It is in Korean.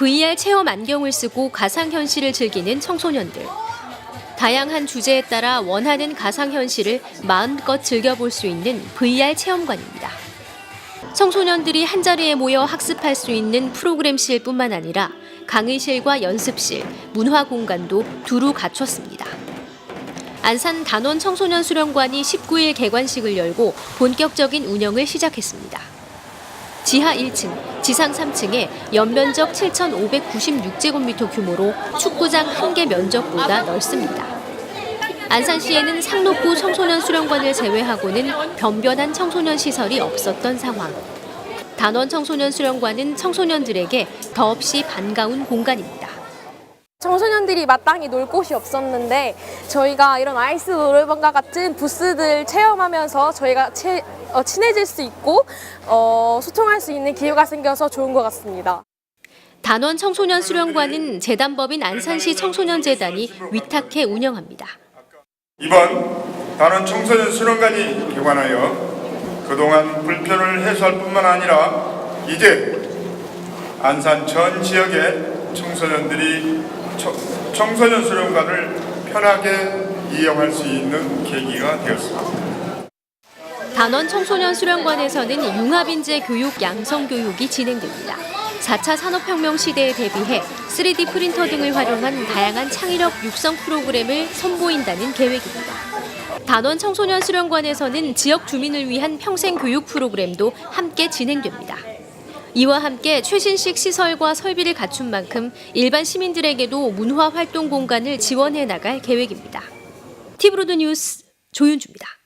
VR 체험 안경을 쓰고 가상현실을 즐기는 청소년들. 다양한 주제에 따라 원하는 가상현실을 마음껏 즐겨볼 수 있는 VR 체험관입니다. 청소년들이 한자리에 모여 학습할 수 있는 프로그램실 뿐만 아니라 강의실과 연습실, 문화 공간도 두루 갖췄습니다. 안산 단원 청소년 수련관이 19일 개관식을 열고 본격적인 운영을 시작했습니다. 지하 1층, 지상 3층에 연면적 7,596제곱미터 규모로 축구장 한 개 면적보다 넓습니다. 안산시에는 상록구 청소년 수련관을 제외하고는 변변한 청소년 시설이 없었던 상황. 단원 청소년 수련관은 청소년들에게 더없이 반가운 공간입니다. 청소년들이 마땅히 놀 곳이 없었는데 저희가 이런 아이스 노래방과 같은 부스들 체험하면서 저희가 체- 어, 친해질 수 있고 어, 소통할 수 있는 기회가 생겨서 좋은 것 같습니다. 단원 청소년 수련관은 재단법인 안산시 청소년재단이 위탁해 운영합니다. 이번 단원 청소년 수련관이 개관하여 그동안 불편을 해소할 뿐만 아니라 이제 안산 전 지역의 청소년들이 청- 청소년 수련관을 편하게 이용할 수 있는 계기가 되었습니다. 단원 청소년 수련관에서는 융합인재 교육 양성 교육이 진행됩니다. 4차 산업혁명 시대에 대비해 3D 프린터 등을 활용한 다양한 창의력 육성 프로그램을 선보인다는 계획입니다. 단원 청소년 수련관에서는 지역 주민을 위한 평생 교육 프로그램도 함께 진행됩니다. 이와 함께 최신식 시설과 설비를 갖춘 만큼 일반 시민들에게도 문화 활동 공간을 지원해 나갈 계획입니다. 티브로드 뉴스 조윤주입니다.